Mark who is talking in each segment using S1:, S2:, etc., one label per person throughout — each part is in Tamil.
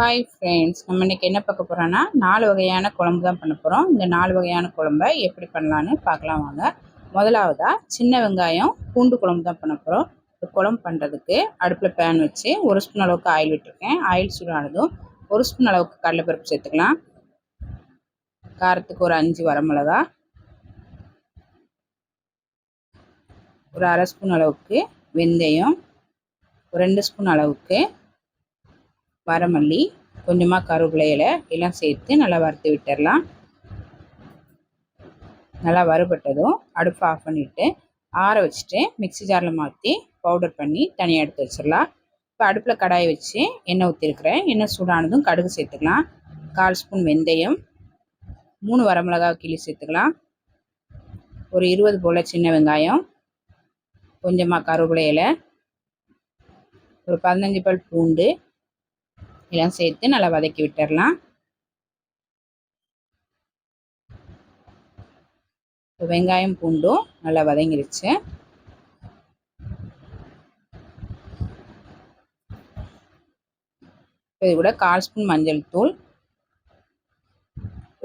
S1: ஹாய் ஃப்ரெண்ட்ஸ் நம்ம இன்றைக்கி என்ன பார்க்க போகிறோன்னா நாலு வகையான குழம்பு தான் பண்ண போகிறோம் இந்த நாலு வகையான குழம்ப எப்படி பண்ணலான்னு பார்க்கலாம் வாங்க. முதலாவதாக சின்ன வெங்காயம் பூண்டு குழம்பு தான் பண்ண போகிறோம் இந்த குழம்பு பண்ணுறதுக்கு அடுப்பில் பேன் வச்சு ஒரு ஸ்பூன் அளவுக்கு ஆயில் விட்டுருக்கேன். ஆயில் சூடானதும் ஒரு ஸ்பூன் அளவுக்கு கடலைப்பருப்பு சேர்த்துக்கலாம். காரத்துக்கு ஒரு அஞ்சு வரமிளகா. ஒரு அரை ஸ்பூன் அளவுக்கு வெந்தயம். ஒரு ரெண்டு ஸ்பூன் அளவுக்கு வரமல்லி. கொஞ்சமாக கருவேப்பிலை இலை எல்லாம் சேர்த்து நல்லா வறுத்து விட்டுடலாம் நல்லா வறுபட்டதும் அடுப்பு ஆஃப் பண்ணிவிட்டு ஆற வச்சுட்டு மிக்சி ஜாரில் மாற்றி பவுடர் பண்ணி தனியாக எடுத்து வச்சிடலாம் இப்போ அடுப்பில் கடாயை வச்சு எண்ணெய் ஊற்றிருக்கிறேன் எண்ணெய் சூடானதும் கடுகு சேர்த்துக்கலாம். கால் ஸ்பூன் வெந்தயம் மூணு வரமிளகா கிளி சேர்த்துக்கலாம். ஒரு இருபது போல் சின்ன வெங்காயம் கொஞ்சமாக கருவேப்பிலை இலை ஒரு பதினஞ்சு பல் பூண்டு எல்லாம் சேர்த்து நல்லா வதக்கி விட்டுடலாம் வெங்காயம் பூண்டும் நல்லா வதங்கிருச்சு. இது கூட கால் ஸ்பூன் மஞ்சள் தூள்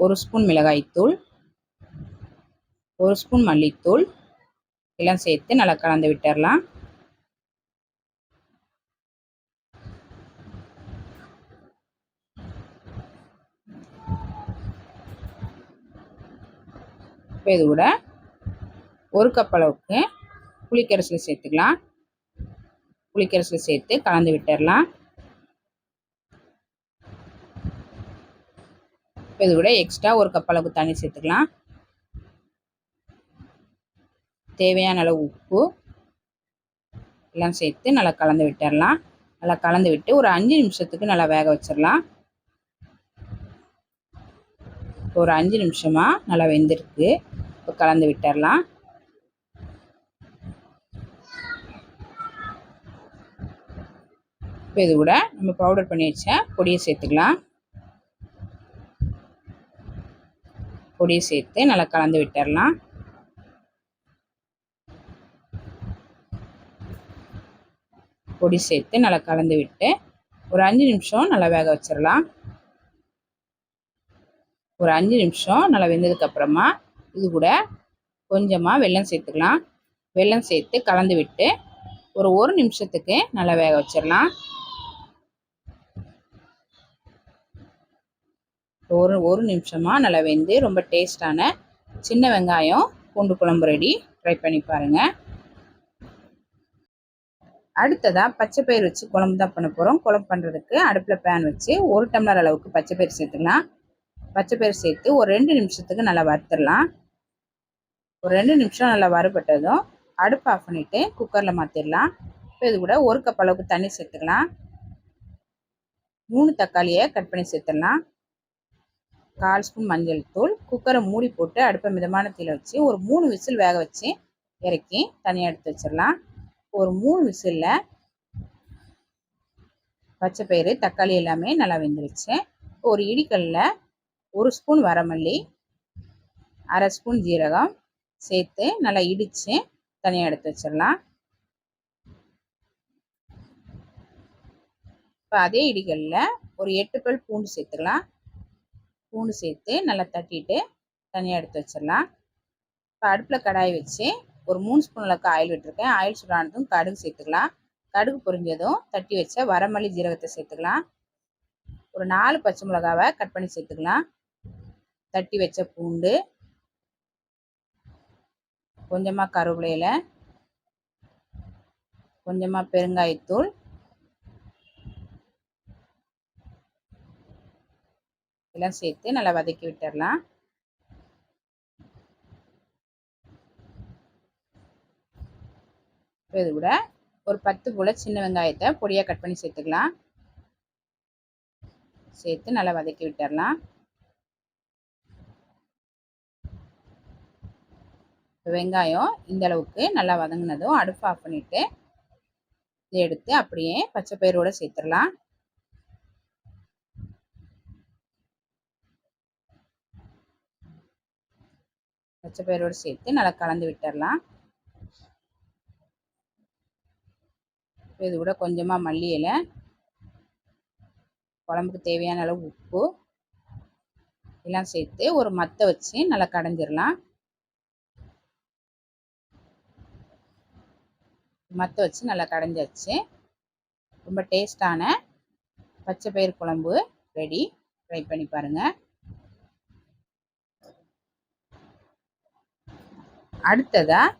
S1: ஒரு ஸ்பூன் மிளகாய்த்தூள் ஒரு ஸ்பூன் மல்லித்தூள் எல்லாம் சேர்த்து நல்லா கலந்து விட்டுடலாம் இப்போ இது கூட ஒரு கப் அளவுக்கு புளிக்கரைசல் சேர்த்துக்கலாம். புளிக்கரைசல் சேர்த்து கலந்து விட்டுடலாம் இப்போ இது கூட எக்ஸ்ட்ரா ஒரு கப் அளவுக்கு தண்ணி சேர்த்துக்கலாம். தேவையான அளவு உப்பு எல்லாம் சேர்த்து நல்லா கலந்து விட்டுடலாம் நல்லா கலந்து விட்டு ஒரு அஞ்சு நிமிஷத்துக்கு நல்லா வேக வச்சிடலாம் இப்போ ஒரு அஞ்சு நிமிஷமாக நல்லா வெந்திருக்கு. இப்போ கலந்து விட்டுடலாம் இப்போ இது கூட நம்ம பவுடர் பண்ணி வச்ச பொடியை சேர்த்துக்கலாம். பொடியை சேர்த்து நல்லா கலந்து விட்டுடலாம் பொடி சேர்த்து நல்லா கலந்து விட்டு ஒரு அஞ்சு நிமிஷம் நல்லா வேக வச்சிடலாம் ஒரு அஞ்சு நிமிஷம் நல்லா வெந்ததுக்கப்புறமா இது கூட கொஞ்சமாக வெல்லம் சேர்த்துக்கலாம். வெல்லம் சேர்த்து கலந்து விட்டு ஒரு ஒரு நிமிஷத்துக்கு நல்லா வேக வச்சிடலாம். ஒரு ஒரு நிமிஷமாக நல்லா வெந்து ரொம்ப டேஸ்டான சின்ன வெங்காயம் பூண்டு குழம்பு ரெடி. ட்ரை பண்ணி பாருங்கள் அடுத்ததாக பச்சை பயிர் வச்சு குழம்பு தான் பண்ண போகிறோம் குழம்பு பண்ணுறதுக்கு அடுப்பில் பேன் வச்சு ஒரு டம்ளர் அளவுக்கு பச்சை பயிர் சேர்த்துக்கலாம். பச்சை பயிர் சேர்த்து ஒரு ரெண்டு நிமிஷத்துக்கு நல்லா வறுத்துடலாம். ஒரு ரெண்டு நிமிஷம் நல்லா வறுபட்டதும் அடுப்பு ஆஃப் பண்ணிவிட்டு குக்கரில் மாற்றிடலாம் இப்போ இது கூட ஒரு கப் அளவுக்கு தண்ணி சேர்த்துக்கலாம். மூணு தக்காளியை கட் பண்ணி சேர்த்துடலாம். கால் ஸ்பூன் மஞ்சள் தூள் குக்கரை மூடி போட்டு அடுப்பை மிதமான தீயில் வச்சு ஒரு மூணு விசில் வேக வச்சு இறக்கி தனியாக எடுத்து வச்சிடலாம். ஒரு மூணு விசிலில் பச்சை பயிறு தக்காளி எல்லாமே நல்லா வெந்துருச்சு. ஒரு இடிக்கல்லில் ஒரு ஸ்பூன் வரமல்லி அரை ஸ்பூன் ஜீரகம் சேர்த்து நல்லா இடித்து தனியாக எடுத்து வச்சிடலாம். இப்போ அதே இடிகளில் ஒரு எட்டு பல் பூண்டு சேர்த்துக்கலாம். பூண்டு சேர்த்து நல்லா தட்டிட்டு தனியாக எடுத்து வச்சிடலாம். இப்போ அடுப்பில் கடாய் வச்சு ஒரு மூணு ஸ்பூன் அளவுக்கு ஆயில் விட்டுருக்கேன். ஆயில் சுடானதும் கடுகு சேர்த்துக்கலாம். கடுகு பொரிஞ்சதும் தட்டி வச்ச வரமல்லி ஜீரகத்தை சேர்த்துக்கலாம். ஒரு நாலு பச்சை மிளகாவை கட் பண்ணி சேர்த்துக்கலாம். தட்டி வச்ச பூண்டு கொஞ்சமாக கருவேப்பிலையில் கொஞ்சமாக பெருங்காயத்தூள் எல்லாம் சேர்த்து நல்லா வதக்கி விட்டுடலாம் இது கூட ஒரு பத்து போல் சின்ன வெங்காயத்தை பொடியாக கட் பண்ணி சேர்த்துக்கலாம். சேர்த்து நல்லா வதக்கி விட்டுடலாம் வெங்காயம் இந்த அளவுக்கு நல்லா வதங்கினதும் அடுப்பு ஆஃப் பண்ணிவிட்டு இதை எடுத்து அப்படியே பச்சை பயிரோடு சேர்த்துடலாம். பச்சை பயிரோடு சேர்த்து நல்லா கலந்து விட்டுடலாம். இது கூட கொஞ்சமாக மல்லி இலை குழம்புக்கு தேவையான அளவு உப்பு எல்லாம் சேர்த்து ஒரு மத்தை வச்சு நல்லா கடைஞ்சிடலாம். மற்ற வச்சு நல்லா கடைஞ்சாச்சு ரொம்ப டேஸ்டான பச்சை பயிர் குழம்பு ரெடி ட்ரை பண்ணி பாருங்கள் அடுத்ததாக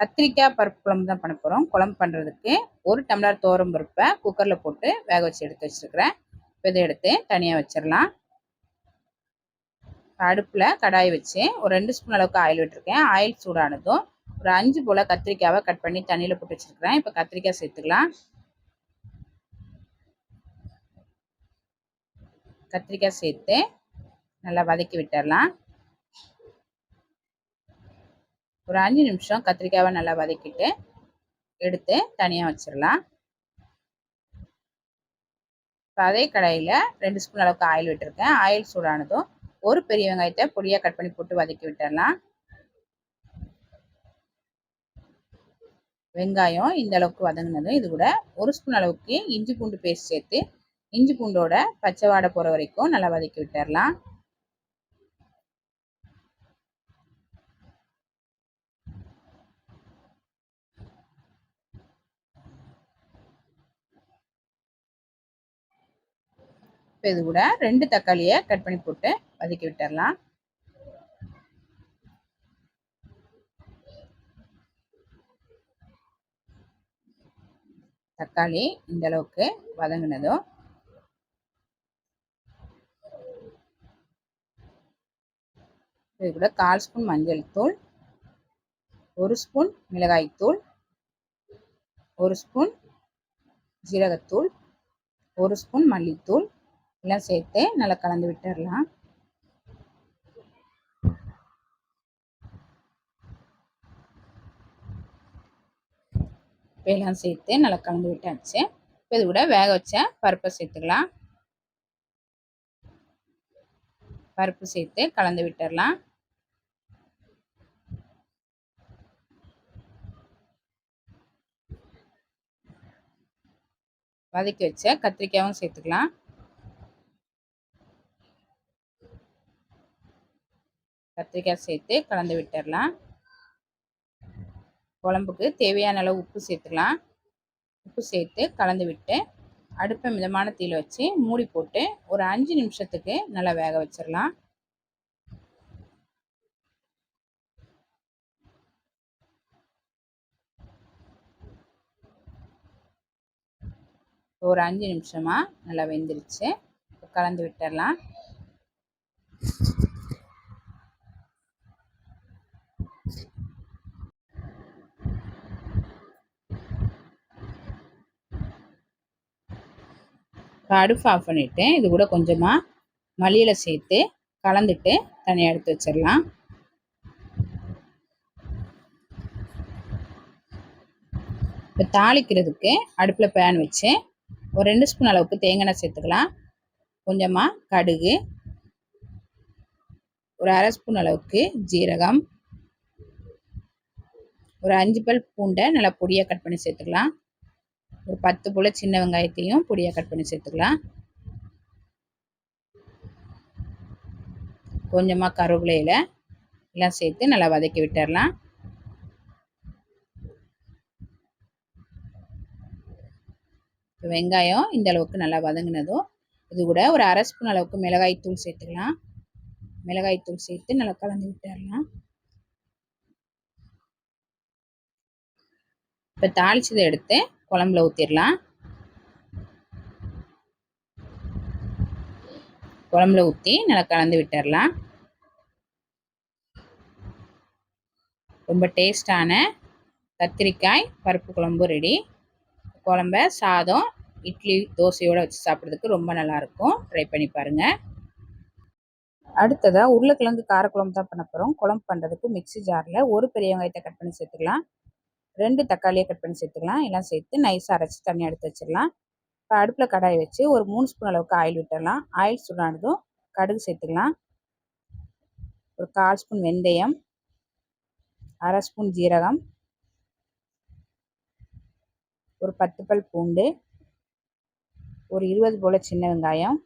S1: கத்திரிக்காய் பருப்பு குழம்பு தான் பண்ண போகிறோம் குழம்பு பண்ணுறதுக்கு ஒரு டம்ளர் தோரம் பருப்பை குக்கரில் போட்டு வேக வச்சு எடுத்து வச்சுருக்கிறேன். இப்போ இதை எடுத்து தனியாக வச்சிடலாம் அடுப்பில் கடாய் வச்சு ஒரு ரெண்டு ஸ்பூன் அளவுக்கு ஆயில் விட்டுருக்கேன். ஆயில் சூடானதும் ஒரு அஞ்சு போல் கத்திரிக்காவை கட் பண்ணி தண்ணியில் போட்டு வச்சுருக்கிறேன். இப்போ கத்திரிக்காய் சேர்த்துக்கலாம். கத்திரிக்காய் சேர்த்து நல்லா வதக்கி விட்டுடலாம் ஒரு அஞ்சு நிமிஷம் கத்திரிக்காவை நல்லா வதக்கிட்டு எடுத்து தனியாக வச்சிடலாம் இப்போ அதே கடையில் ரெண்டு ஸ்பூன் அளவுக்கு ஆயில் விட்டுருக்கேன். ஆயில் சூடானதும் ஒரு பெரிய வெங்காயத்தை பொடியாக கட் பண்ணி போட்டு வதக்கி விட்டுடலாம் வெங்காயம் இந்த அளவுக்கு வதங்கினதும் இது கூட ஒரு ஸ்பூன் அளவுக்கு இஞ்சி பூண்டு பேஸ்ட் சேர்த்து இஞ்சி பூண்டோட பச்சை வாடை போகிற வரைக்கும் நல்லா வதக்கி விட்டுடலாம் இப்போ இது கூட ரெண்டு தக்காளியை கட் பண்ணி போட்டு வதக்கி விட்டுடலாம் தக்காளி இந்த அளவுக்கு வதங்கினதும். இது கூட கால் ஸ்பூன் மஞ்சள் தூள் ஒரு ஸ்பூன் மிளகாய் தூள் ஒரு ஸ்பூன் ஜீரகத்தூள் ஒரு ஸ்பூன் மல்லித்தூள். எல்லாம் சேர்த்து நல்லா கலந்து விட்டுடலாம் எல்லாம் சேர்த்து நல்லா கலந்து விட்டாச்சு. இப்போ இது கூட வேக வச்ச பருப்பை சேர்த்துக்கலாம். பருப்பு சேர்த்து கலந்து விட்டுடலாம் வதக்கி வச்ச கத்திரிக்காயும் சேர்த்துக்கலாம். கத்திரிக்காய் சேர்த்து கலந்து விட்டுடலாம் குழம்புக்கு தேவையான அளவு உப்பு சேர்த்துக்கலாம். உப்பு சேர்த்து கலந்து விட்டு அடுப்பை மிதமான தீயில் வச்சு மூடி போட்டு ஒரு அஞ்சு நிமிஷத்துக்கு நல்லா வேக வச்சிடலாம் ஒரு அஞ்சு நிமிஷமாக நல்லா வெந்துருச்சு. கலந்து விட்டுடலாம் கடுப்பு அடுப்பு ஆஃப் பண்ணிவிட்டு இது கூட கொஞ்சமாக மல்லியில் சேர்த்து கலந்துட்டு தனியாக எடுத்து வச்சிடலாம். இப்போ தாளிக்கிறதுக்கு அடுப்பில் பேன் வச்சு ஒரு ரெண்டு ஸ்பூன் அளவுக்கு தேங்காய் சேர்த்துக்கலாம். கொஞ்சமாக கடுகு ஒரு அரை ஸ்பூன் அளவுக்கு ஜீரகம் ஒரு அஞ்சு பல் பூண்டை நல்லா பொடியாக கட் பண்ணி சேர்த்துக்கலாம். ஒரு பத்து போல் சின்ன வெங்காயத்தையும் பொடியாக கட் பண்ணி சேர்த்துக்கலாம். கொஞ்சமாக கருவேப்பிலையில் எல்லாம் சேர்த்து நல்லா வதக்கி விட்டுடலாம் வெங்காயம் இந்த அளவுக்கு நல்லா வதங்கினதும் இது கூட ஒரு அரை ஸ்பூன் அளவுக்கு மிளகாய் தூள் சேர்த்துக்கலாம். மிளகாய் தூள் சேர்த்து நல்லா கலந்து விட்டுடலாம் இப்போ தாளிச்சதை எடுத்து குழம்புல ஊற்றிடலாம் குழம்புல ஊற்றி நல்லா கலந்து விட்டுடலாம். ரொம்ப டேஸ்டான கத்திரிக்காய் பருப்பு குழம்பு ரெடி குழம்ப சாதம் இட்லி தோசையோடு வச்சு சாப்பிட்றதுக்கு ரொம்ப நல்லாயிருக்கும் ட்ரை பண்ணி பாருங்கள் அடுத்ததாக உருளைக்கிழங்கு காரக்குழம்பு தான் பண்ண போகிறோம் குழம்பு பண்ணுறதுக்கு மிக்சி ஜாரில் ஒரு பெரிய வெங்காயத்தை கட் பண்ணி சேர்த்துக்கலாம். ரெண்டு தக்காளியை கட் பண்ணி சேர்த்துக்கலாம். எல்லாம் சேர்த்து நைஸாக அரைச்சி தண்ணி எடுத்து வச்சிடலாம். இப்போ அடுப்பில் கடாய் வச்சு ஒரு மூணு ஸ்பூன் அளவுக்கு ஆயில் விட்டுடலாம். ஆயில் சூடானதும் கடுகு சேர்த்துக்கலாம். ஒரு கால் ஸ்பூன் வெந்தயம் அரை ஸ்பூன் ஜீரகம் ஒரு பத்து பல் பூண்டு ஒரு இருபது போல் சின்ன வெங்காயம்.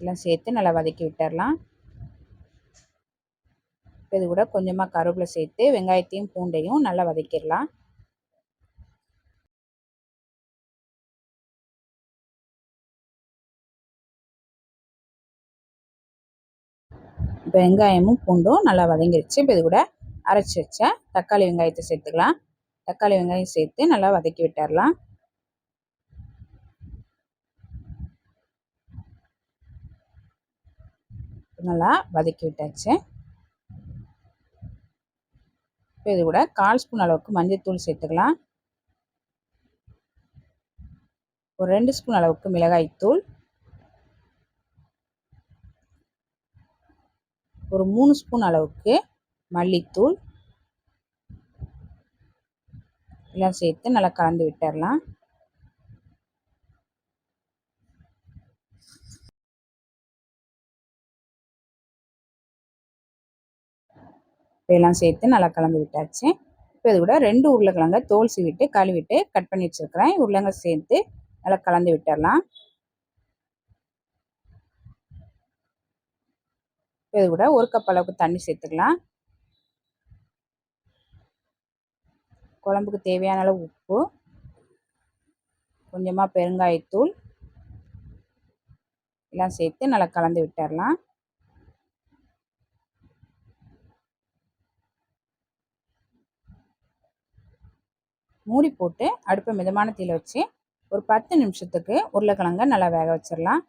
S1: எல்லாம் சேர்த்து நல்லா வதக்கி விட்டுடலாம். இது கூட கொஞ்சமாக கருவேப்பிலை சேர்த்து வெங்காயத்தையும் பூண்டையும் நல்லா வதக்கிடலாம். இப்போ வெங்காயமும் பூண்டும் நல்லா வதங்கிருச்சு. இப்போ இது கூட அரைச்சி வச்ச தக்காளி வெங்காயத்தை சேர்த்துக்கலாம். தக்காளி வெங்காயம் சேர்த்து நல்லா வதக்கி விட்டுடலாம். நல்லா வதக்கி விட்டாச்சு. இப்போ இது கூட கால் ஸ்பூன் அளவுக்கு மஞ்சள் தூள் சேர்த்துக்கலாம். ஒரு ரெண்டு ஸ்பூன் அளவுக்கு மிளகாய் தூள். ஒரு மூணு ஸ்பூன் அளவுக்கு மல்லித்தூள். எல்லாம் சேர்த்து நல்லா கலந்து விட்டுடலாம் இதெல்லாம் சேர்த்து நல்லா கலந்து விட்டாச்சு. இப்போ இது கூட ரெண்டு உருளைக்கிழங்க தோல் சீவிட்டு கழுவிட்டு கட் பண்ணி வச்சுருக்கிறேன். உருளைங்க சேர்த்து நல்லா கலந்து விட்டுடலாம். இது கூட ஒரு கப் அளவுக்கு தண்ணி சேர்த்துக்கலாம். குழம்புக்கு தேவையான அளவு உப்பு கொஞ்சமாக பெருங்காயத்தூள் எல்லாம் சேர்த்து நல்லா கலந்து விட்டுடலாம். மூடி போட்டு அடுப்பை மிதமான தீயில் வச்சு ஒரு பத்து நிமிஷத்துக்கு உருளைக்கிழங்க நல்லா வேக வச்சிடலாம்.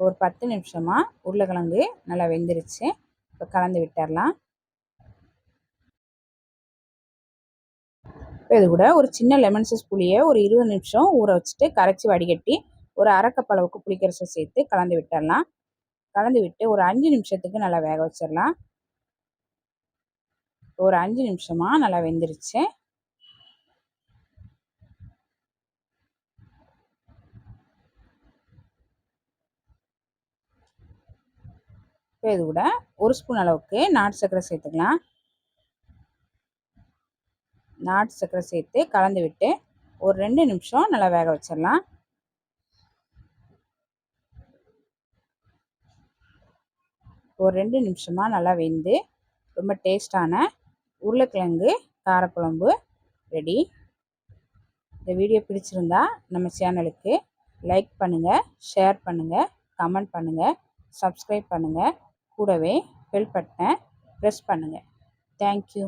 S1: ஒரு பத்து நிமிஷமாக உருளைக்கிழங்கு நல்லா வெந்துருச்சு. இப்போ கலந்து விட்டுடலாம். இப்போ இது கூட ஒரு சின்ன லெமன் சைஸ் புளியை ஒரு இருபது நிமிஷம் ஊற வச்சுட்டு கரைச்சி வடிகட்டி ஒரு அரைக்கப் அளவுக்கு புளிக்கரசை சேர்த்து கலந்து விட்டுடலாம். கலந்து விட்டு ஒரு அஞ்சு நிமிஷத்துக்கு நல்லா வேக வச்சிடலாம். ஒரு அஞ்சு நிமிஷமாக நல்லா வெந்துருச்சு. இப்போ இது கூட ஒரு ஸ்பூன் அளவுக்கு நாட்டு சர்க்கரை சேர்த்துக்கலாம். நாட்டு சர்க்கரை சேர்த்து கலந்து விட்டு ஒரு ரெண்டு நிமிஷம் நல்லா வேக வச்சிடலாம். ஒரு ரெண்டு நிமிஷமாக நல்லா வெந்து ரொம்ப டேஸ்டான உருளைக்கிழங்கு காரக்குழம்பு ரெடி இந்த வீடியோ பிடிச்சிருந்தா நம்ம சேனலுக்கு லைக் பண்ணுங்கள் ஷேர் பண்ணுங்கள் கமெண்ட் பண்ணுங்கள் சப்ஸ்கிரைப் பண்ணுங்கள் கூடவே பெல் பட்டனை ப்ரெஸ் பண்ணுங்கள் தேங்க்யூ